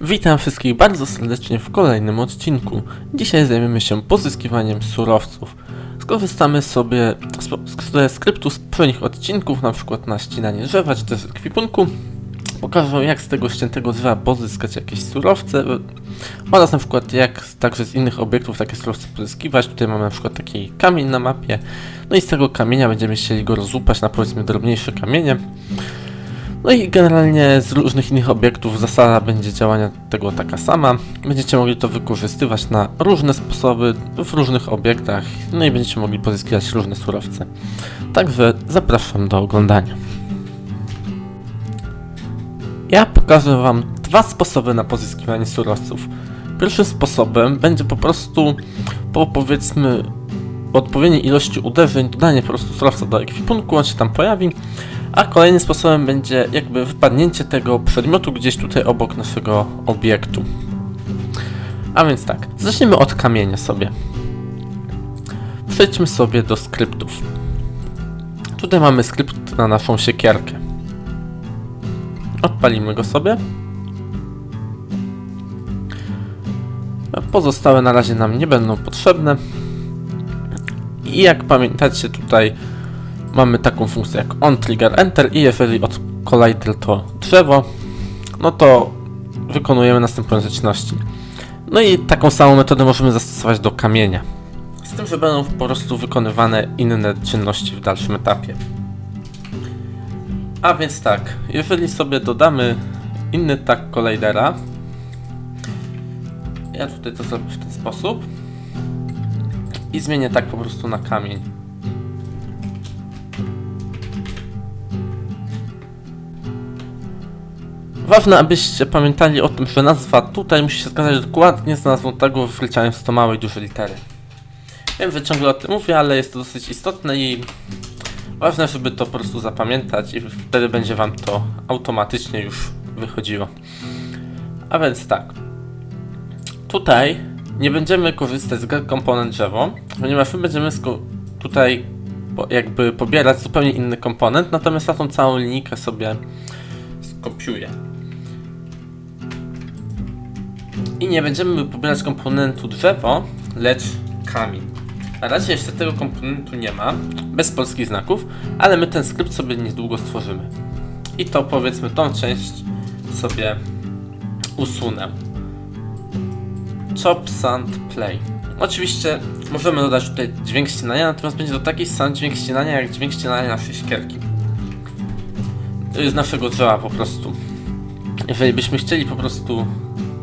Witam wszystkich bardzo serdecznie w kolejnym odcinku. Dzisiaj zajmiemy się pozyskiwaniem surowców. Skorzystamy sobie z, skryptu z poprzednich odcinków, na przykład na ścinanie drzewa czy też ekwipunku. Pokażę jak z tego ściętego drzewa pozyskać jakieś surowce oraz na przykład jak także z innych obiektów takie surowce pozyskiwać. Tutaj mamy na przykład taki kamień na mapie. No i z tego kamienia będziemy chcieli go rozłupać na powiedzmy drobniejsze kamienie. No i generalnie z różnych innych obiektów zasada będzie działania tego taka sama. Będziecie mogli to wykorzystywać na różne sposoby w różnych obiektach, no i będziecie mogli pozyskiwać różne surowce. Także zapraszam do oglądania. Ja pokażę Wam dwa sposoby na pozyskiwanie surowców. Pierwszym sposobem będzie po prostu po powiedzmy odpowiedniej ilości uderzeń dodanie po prostu surowca do ekwipunku, on się tam pojawi, a kolejnym sposobem będzie jakby wypadnięcie tego przedmiotu gdzieś tutaj obok naszego obiektu. A więc tak, zacznijmy od kamienia sobie. Przejdźmy sobie do skryptów. Tutaj mamy skrypt na naszą siekierkę. Odpalimy go sobie. A Pozostałe na razie nam nie będą potrzebne. I jak pamiętacie tutaj mamy taką funkcję jak on trigger enter i jeżeli od collider to drzewo, no to wykonujemy następujące czynności. No i taką samą metodę możemy zastosować do kamienia. Z tym, że będą po prostu wykonywane inne czynności w dalszym etapie. A więc tak, jeżeli sobie dodamy inny tag collidera, ja tutaj to zrobię w ten sposób i zmienię tak po prostu na kamień. Ważne, abyście pamiętali o tym, że nazwa tutaj musi się zgadzać dokładnie z nazwą tagu wliczając to małe i duże litery. Wiem, że ciągle o tym mówię, ale jest to dosyć istotne i ważne, żeby to po prostu zapamiętać i wtedy będzie wam to automatycznie już wychodziło. A więc tak. Tutaj nie będziemy korzystać z komponent drzewo, ponieważ my będziemy tutaj jakby pobierać zupełnie inny komponent, natomiast ja tą całą linijkę sobie skopiuję. I nie będziemy pobierać komponentu drzewo, lecz kamień. Na razie jeszcze tego komponentu nie ma, bez polskich znaków, ale my ten skrypt sobie niedługo stworzymy. I to powiedzmy tą część sobie usunę. Chop, Sand, Play. Oczywiście możemy dodać tutaj dźwięk ścinania, natomiast będzie to taki sam dźwięk ścinania jak dźwięk ścinania naszej siekierki. Z naszego drzewa po prostu. Jeżeli byśmy chcieli po prostu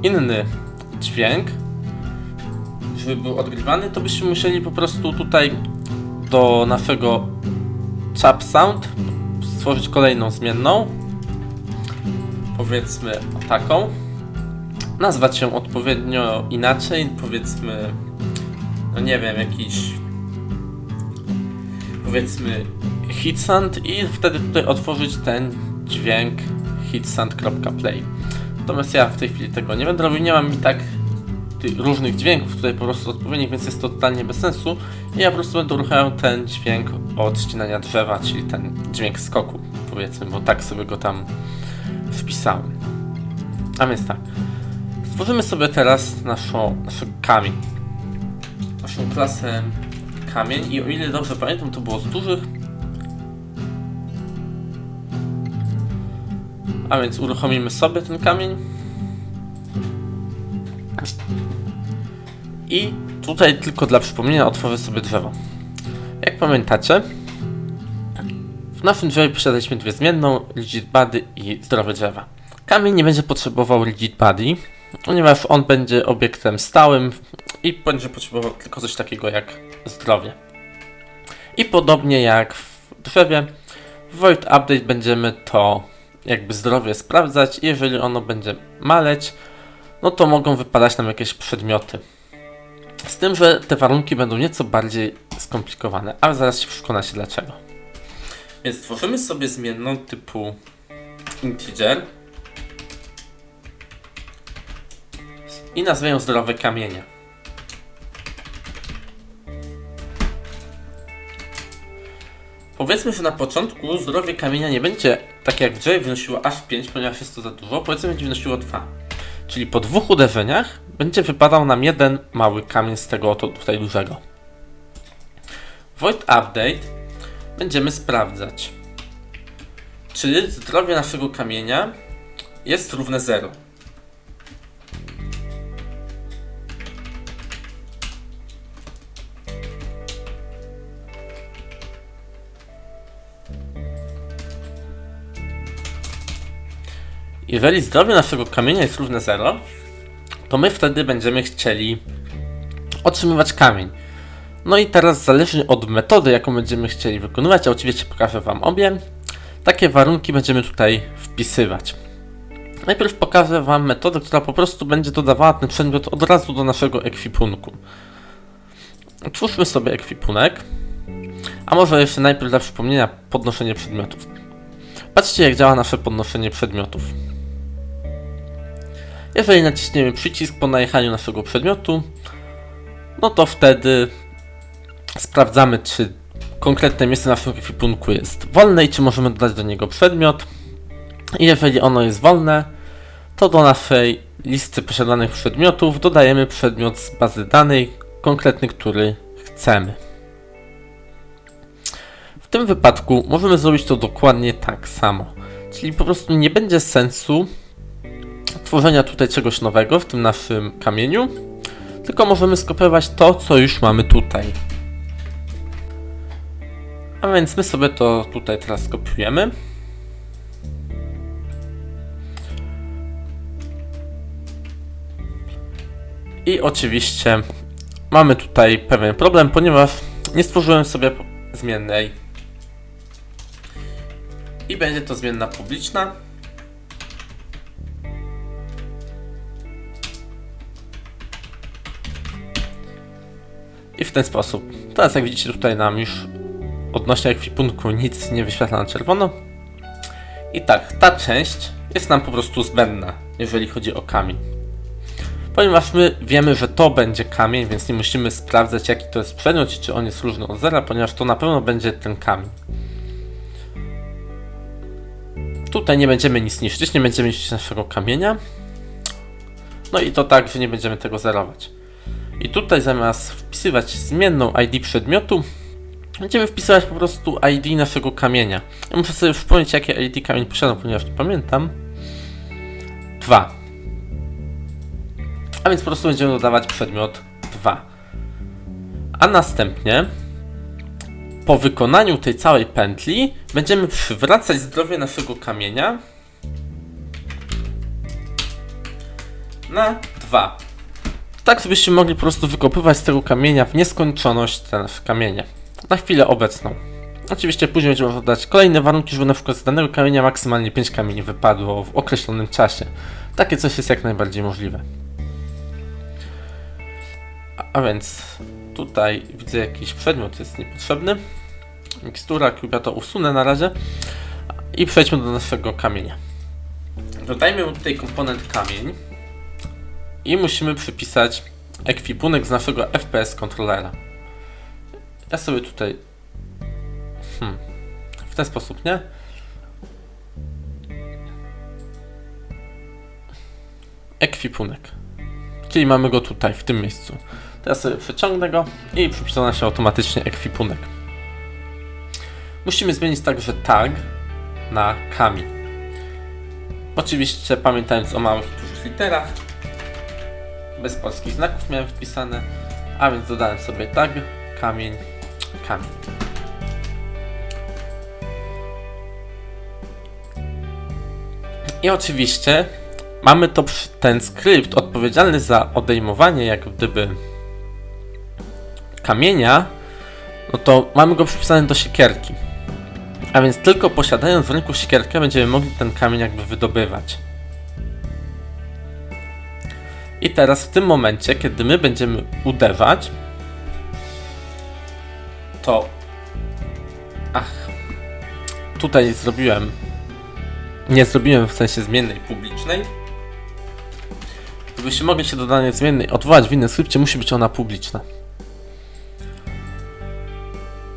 inny dźwięk, żeby był odgrywany, to byśmy musieli po prostu tutaj do naszego chop sound stworzyć kolejną zmienną. Powiedzmy taką nazwać ją odpowiednio inaczej, powiedzmy, no nie wiem, jakiś powiedzmy hitsand i wtedy tutaj otworzyć ten dźwięk hitsand.play. Natomiast ja w tej chwili tego nie będę robił, nie mam i tak różnych dźwięków tutaj po prostu odpowiednich, więc jest to totalnie bez sensu. I ja po prostu będę uruchamiał ten dźwięk od ścinania drzewa, czyli ten dźwięk skoku, powiedzmy, bo tak sobie go tam wpisałem. A więc tak. Stworzymy sobie teraz naszą, nasz kamień. Naszą klasę kamień i o ile dobrze pamiętam, to było z dużych. A więc uruchomimy sobie ten kamień. I tutaj tylko dla przypomnienia otworzę sobie drzewo. Jak pamiętacie, w naszym drzewie posiadaliśmy dwie zmienną, rigid body i zdrowe drzewa. Kamień nie będzie potrzebował rigid body, ponieważ on będzie obiektem stałym i będzie potrzebował tylko coś takiego jak zdrowie. I podobnie jak w drzewie, w Void Update będziemy to jakby zdrowie sprawdzać jeżeli ono będzie maleć, no to mogą wypadać nam jakieś przedmioty. Z tym, że te warunki będą nieco bardziej skomplikowane, ale zaraz się przekonacie dlaczego. Więc tworzymy sobie zmienną typu integer i nazwę ją zdrowe kamienie. Powiedzmy, że na początku zdrowie kamienia nie będzie tak jak w J wynosiło aż 5, ponieważ jest to za dużo, powiedzmy będzie wynosiło 2. Czyli po dwóch uderzeniach będzie wypadał nam jeden mały kamień z tego oto tutaj dużego. Void Update będziemy sprawdzać, czy zdrowie naszego kamienia jest równe 0. Jeżeli zdrowie naszego kamienia jest równe 0, to my wtedy będziemy chcieli otrzymywać kamień. No i teraz zależnie od metody, jaką będziemy chcieli wykonywać, a oczywiście pokażę Wam obie, takie warunki będziemy tutaj wpisywać. Najpierw pokażę Wam metodę, która po prostu będzie dodawała ten przedmiot od razu do naszego ekwipunku. Otwórzmy sobie ekwipunek, a może jeszcze najpierw dla przypomnienia podnoszenie przedmiotów. Patrzcie jak działa nasze podnoszenie przedmiotów. Jeżeli naciśniemy przycisk po najechaniu naszego przedmiotu, no to wtedy sprawdzamy, czy konkretne miejsce na naszym ekwipunku jest wolne i czy możemy dodać do niego przedmiot. I jeżeli ono jest wolne, to do naszej listy posiadanych przedmiotów dodajemy przedmiot z bazy danej, konkretny, który chcemy. W tym wypadku możemy zrobić to dokładnie tak samo. Czyli po prostu nie będzie sensu tworzenia tutaj czegoś nowego w tym naszym kamieniu, tylko możemy skopiować to, co już mamy tutaj. A więc my sobie to tutaj teraz skopiujemy. I oczywiście mamy tutaj pewien problem, ponieważ nie stworzyłem sobie zmiennej. I będzie to zmienna publiczna. I w ten sposób. Teraz jak widzicie tutaj nam już odnośnie ekwipunku nic nie wyświetla na czerwono. I tak, ta część jest nam po prostu zbędna, jeżeli chodzi o kamień. Ponieważ my wiemy, że to będzie kamień, więc nie musimy sprawdzać jaki to jest przedmiot czy on jest różny od zera, ponieważ to na pewno będzie ten kamień. Tutaj nie będziemy nic niszczyć, nie będziemy niszczyć naszego kamienia. No i to tak, że nie będziemy tego zerować. I tutaj zamiast wpisywać zmienną ID przedmiotu, będziemy wpisywać po prostu ID naszego kamienia. Ja muszę sobie przypomnieć, jakie ID kamień posiadam, ponieważ nie pamiętam. 2. A więc po prostu będziemy dodawać przedmiot 2. A następnie po wykonaniu tej całej pętli będziemy przywracać zdrowie naszego kamienia na 2. Tak, żebyście mogli po prostu wykopywać z tego kamienia w nieskończoność te nasze kamienie. Na chwilę obecną. Oczywiście później będziemy dodać kolejne warunki, żeby na przykład z danego kamienia maksymalnie 5 kamieni wypadło w określonym czasie. Takie coś jest jak najbardziej możliwe. A, więc tutaj widzę jakiś przedmiot jest niepotrzebny. Mikstura, ja to usunę na razie. I przejdźmy do naszego kamienia. Dodajmy tutaj komponent kamień i musimy przypisać ekwipunek z naszego FPS kontrolera. Ja sobie tutaj hmm, w ten sposób, nie? Ekwipunek. Czyli mamy go tutaj, w tym miejscu. Teraz sobie przeciągnę go i przypisana się automatycznie ekwipunek. Musimy zmienić także tag na kamień. Oczywiście pamiętając o małych dużych literach, bez polskich znaków miałem wpisane, a więc dodałem sobie tag, kamień, kamień. I oczywiście mamy to ten skrypt odpowiedzialny za odejmowanie jak gdyby kamienia, no to mamy go przypisany do siekierki. A więc tylko posiadając w ręku siekierkę będziemy mogli ten kamień jakby wydobywać. I teraz w tym momencie, kiedy my będziemy uderzać, to. Ach. Tutaj zrobiłem. Nie zrobiłem w sensie zmiennej publicznej. Żebyście mogli się do danej zmiennej odwołać w innym skrypcie, musi być ona publiczna.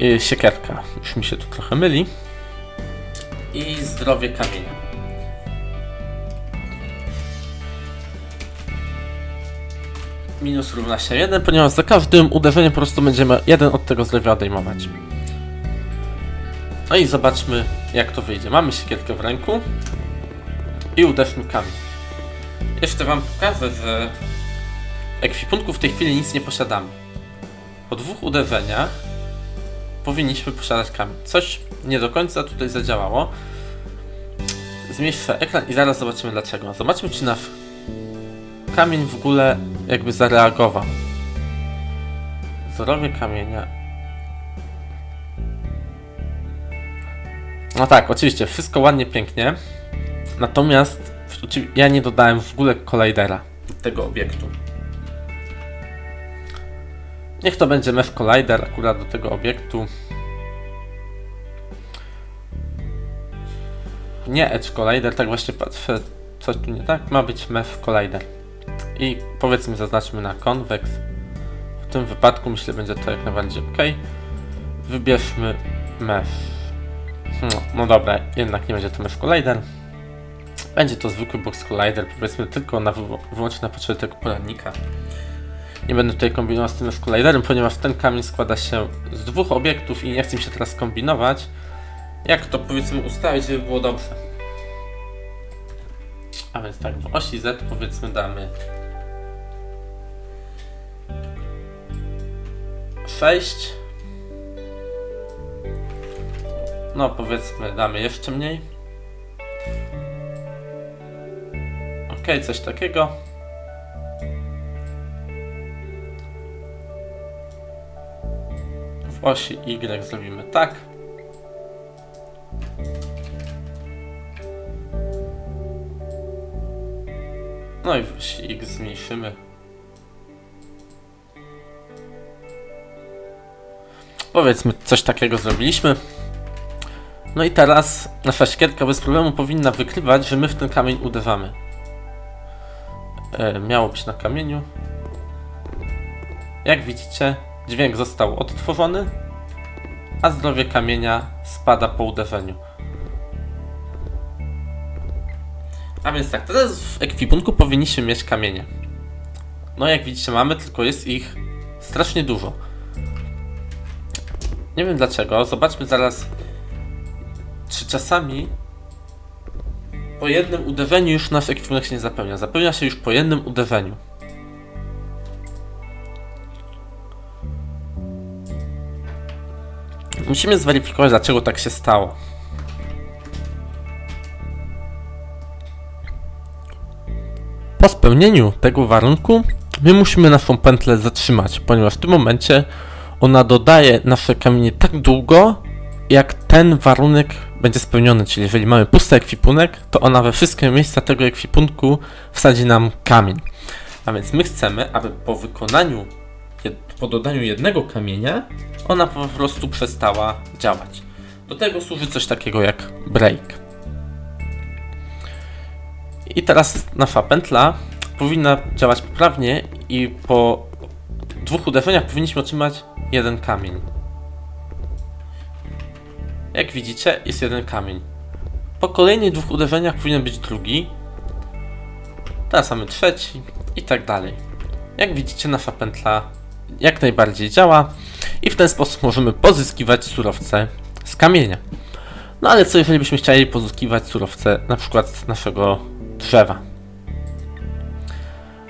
y, siekierka. Już mi się tu trochę myli. I zdrowie kamienia. Minus równa się 1, ponieważ za każdym uderzeniem po prostu będziemy jeden od tego zdrowia odejmować. No i zobaczmy jak to wyjdzie. Mamy siekierkę w ręku i uderzmy kamień. Jeszcze wam pokażę, że ekwipunku w tej chwili nic nie posiadamy. Po dwóch uderzeniach powinniśmy posiadać kamień. Coś nie do końca tutaj zadziałało. Zmniejszę ekran i zaraz zobaczymy dlaczego. Zobaczmy czy nasz kamień w ogóle jakby zareagował. Zdrowie kamienia. No tak, oczywiście, wszystko ładnie, pięknie. Natomiast ja nie dodałem w ogóle kollajdera do tego obiektu. Niech to będzie mesh collider akurat do tego obiektu. Nie edge collider, tak właśnie patrzę, coś tu nie tak, ma być mesh collider. I powiedzmy zaznaczmy na convex. W tym wypadku myślę będzie to jak najbardziej ok. Wybierzmy mesh. No, no dobra, jednak nie będzie to mesh collider. Będzie to zwykły box collider, powiedzmy tylko na wyłącznie na potrzeby tego poradnika. Nie będę tutaj kombinował z tym mesh colliderem, ponieważ ten kamień składa się z dwóch obiektów i nie chcę się teraz kombinować. Jak to powiedzmy ustawić, żeby było dobrze. A więc tak, w osi Z powiedzmy damy 6. No powiedzmy damy jeszcze mniej. Ok, coś takiego. W osi Y zrobimy tak. No i X zmniejszymy. Powiedzmy, coś takiego zrobiliśmy. No i teraz nasza siekierka bez problemu powinna wykrywać, że my w ten kamień uderzamy. E, miało być na kamieniu. Jak widzicie, dźwięk został odtworzony, a zdrowie kamienia spada po uderzeniu. A więc tak, teraz w ekwipunku powinniśmy mieć kamienie. No jak widzicie mamy, tylko jest ich strasznie dużo. Nie wiem dlaczego, zobaczmy zaraz, czy czasami po jednym uderzeniu już nasz ekwipunek się nie zapełnia. Zapełnia się już po jednym uderzeniu. Musimy zweryfikować, dlaczego tak się stało. Po spełnieniu tego warunku, my musimy naszą pętlę zatrzymać, ponieważ w tym momencie ona dodaje nasze kamienie tak długo, jak ten warunek będzie spełniony. Czyli jeżeli mamy pusty ekwipunek, to ona we wszystkie miejsca tego ekwipunku wsadzi nam kamień. A więc my chcemy, aby po wykonaniu, po dodaniu jednego kamienia, ona po prostu przestała działać. Do tego służy coś takiego jak break. I teraz nasza pętla powinna działać poprawnie i po dwóch uderzeniach powinniśmy otrzymać jeden kamień. Jak widzicie, jest jeden kamień. Po kolejnych dwóch uderzeniach powinien być drugi. Teraz mamy trzeci i tak dalej. Jak widzicie, nasza pętla jak najbardziej działa i w ten sposób możemy pozyskiwać surowce z kamienia. No ale co jeżeli byśmy chcieli pozyskiwać surowce na przykład z naszego drzewa?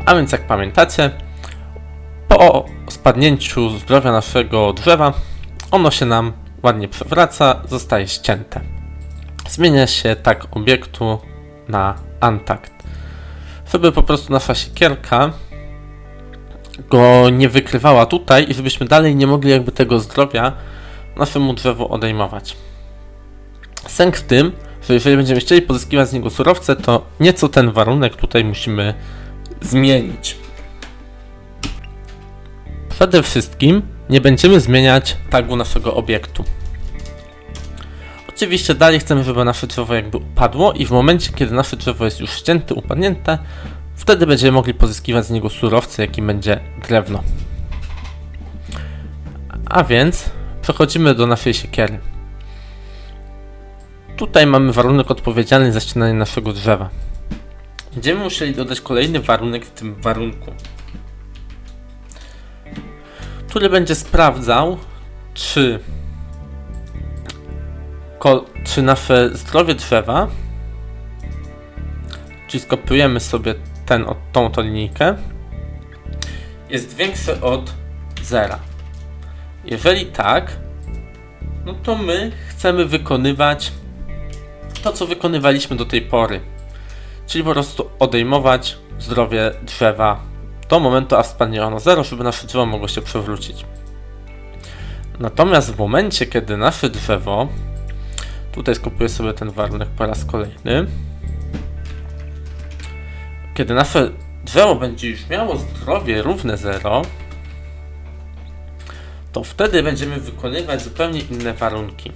A więc jak pamiętacie, po spadnięciu zdrowia naszego drzewa, ono się nam ładnie przewraca, zostaje ścięte. Zmienia się tak obiektu na antakt. Żeby po prostu nasza siekierka go nie wykrywała tutaj i żebyśmy dalej nie mogli jakby tego zdrowia naszemu drzewu odejmować. Sęk w tym, jeżeli będziemy chcieli pozyskiwać z niego surowce, to nieco ten warunek tutaj musimy zmienić. Przede wszystkim nie będziemy zmieniać tagu naszego obiektu. Oczywiście dalej chcemy, żeby nasze drzewo jakby upadło i w momencie, kiedy nasze drzewo jest już ścięte, upadnięte, wtedy będziemy mogli pozyskiwać z niego surowce, jakim będzie drewno. A więc przechodzimy do naszej siekiery. Tutaj mamy warunek odpowiedzialny za ścinanie naszego drzewa. Będziemy musieli dodać kolejny warunek w tym warunku, który będzie sprawdzał, czy, czy nasze zdrowie drzewa, czyli skopiujemy sobie ten, o- tą oto linijkę, jest większe od zera. Jeżeli tak, no to my chcemy wykonywać to, co wykonywaliśmy do tej pory. Czyli po prostu odejmować zdrowie drzewa do momentu, a spadnie ono zero, żeby nasze drzewo mogło się przewrócić. Natomiast w momencie, kiedy nasze drzewo, tutaj skopiuję sobie ten warunek po raz kolejny, kiedy nasze drzewo będzie już miało zdrowie równe zero, to wtedy będziemy wykonywać zupełnie inne warunki.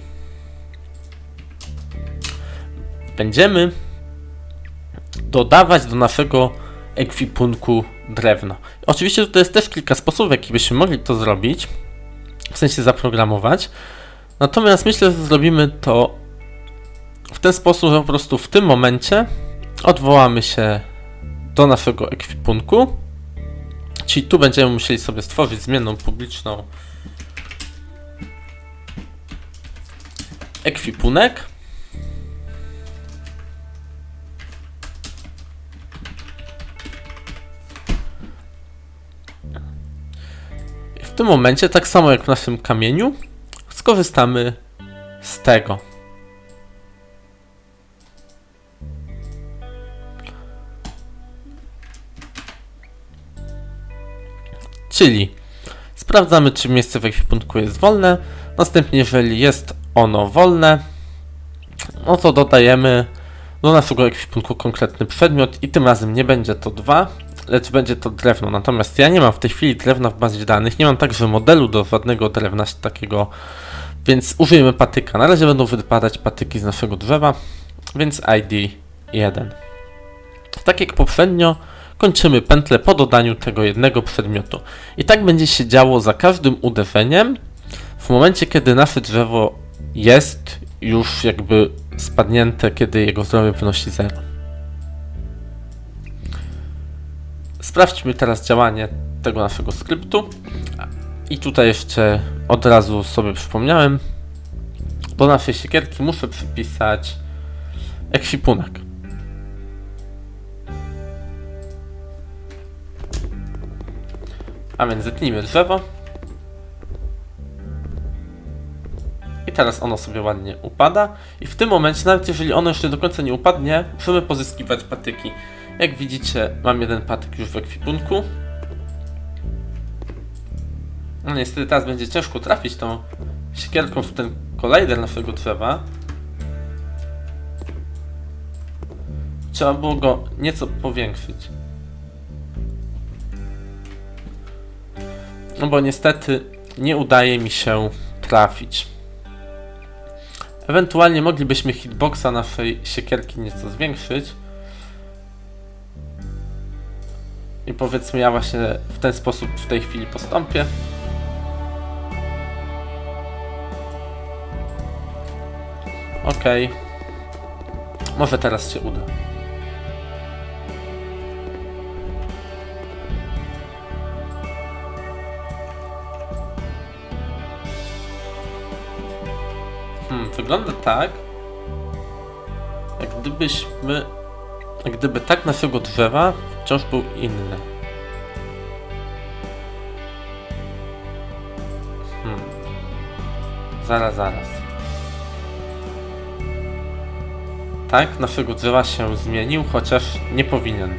Będziemy dodawać do naszego ekwipunku drewno. Oczywiście tutaj jest też kilka sposobów, jaki byśmy mogli to zrobić, w sensie zaprogramować. Natomiast myślę, że zrobimy to w ten sposób, że po prostu w tym momencie odwołamy się do naszego ekwipunku. Czyli tu będziemy musieli sobie stworzyć zmienną publiczną ekwipunek. Tym momencie, tak samo jak w naszym kamieniu, skorzystamy z tego. Czyli sprawdzamy, czy miejsce w ekwipunku jest wolne. Następnie, jeżeli jest ono wolne, no to dodajemy do naszego ekwipunku konkretny przedmiot i tym razem nie będzie to 2, lecz będzie to drewno. Natomiast ja nie mam w tej chwili drewna w bazie danych, nie mam także modelu do żadnego drewna takiego, więc użyjemy patyka. Na razie będą wypadać patyki z naszego drzewa, więc ID 1. Tak jak poprzednio, kończymy pętlę po dodaniu tego jednego przedmiotu. I tak będzie się działo za każdym uderzeniem, w momencie kiedy nasze drzewo jest już jakby spadnięte, kiedy jego zdrowie wynosi 0. Sprawdźmy teraz działanie tego naszego skryptu. I tutaj jeszcze od razu sobie przypomniałem, do naszej siekierki muszę przypisać ekwipunek. A więc zetnijmy drzewo. I teraz ono sobie ładnie upada. I w tym momencie, nawet jeżeli ono jeszcze do końca nie upadnie, możemy pozyskiwać patyki. Jak widzicie, mam jeden patyk już w ekwipunku. No niestety teraz będzie ciężko trafić tą siekierką w ten kolejder naszego drzewa. Trzeba było go nieco powiększyć. No bo niestety nie udaje mi się trafić. Ewentualnie moglibyśmy hitboxa naszej siekierki nieco zwiększyć. I powiedzmy ja właśnie w ten sposób w tej chwili postąpię. Okej. Może teraz się uda. Hmm, wygląda tak, jak gdybyśmy, jak gdyby tak naszego drzewa wciąż był inny. Hmm. Zaraz, zaraz. Tak, naszego drzewa się zmienił, chociaż nie powinien.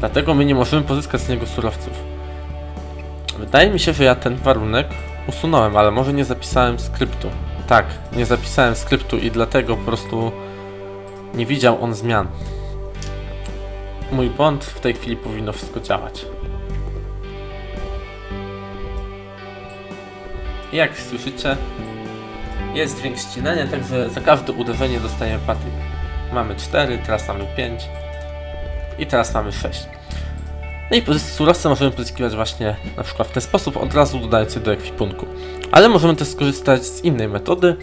Dlatego my nie możemy pozyskać z niego surowców. Wydaje mi się, że ja ten warunek usunąłem, ale może nie zapisałem skryptu. Tak, nie zapisałem skryptu i dlatego po prostu nie widział on zmian. Mój błąd w tej chwili powinno wszystko działać. Jak słyszycie, jest dźwięk ścinania, także za każde uderzenie dostajemy patyk. Mamy 4, teraz mamy 5 i teraz mamy 6. No i surowce możemy pozyskiwać właśnie na przykład w ten sposób, od razu dodając je do ekwipunku. Ale możemy też skorzystać z innej metody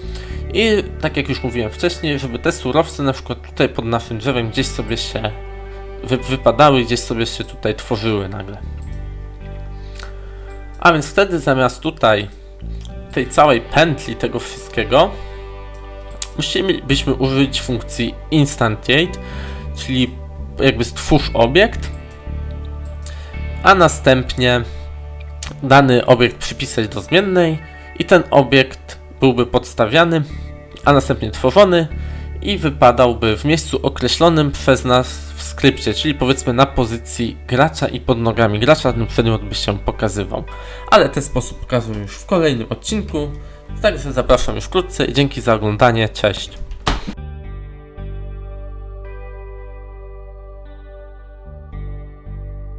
i tak jak już mówiłem wcześniej, żeby te surowce na przykład tutaj pod naszym drzewem gdzieś sobie się wy wypadały, gdzieś sobie się tutaj tworzyły nagle. A więc wtedy zamiast tutaj tej całej pętli tego wszystkiego musielibyśmy użyć funkcji instantiate, czyli jakby stwórz obiekt, a następnie dany obiekt przypisać do zmiennej i ten obiekt byłby podstawiany, a następnie tworzony i wypadałby w miejscu określonym przez nas w skrypcie, czyli powiedzmy na pozycji gracza i pod nogami gracza ten przedmiot by się pokazywał. Ale ten sposób pokażę już w kolejnym odcinku, także zapraszam już wkrótce i dzięki za oglądanie, cześć!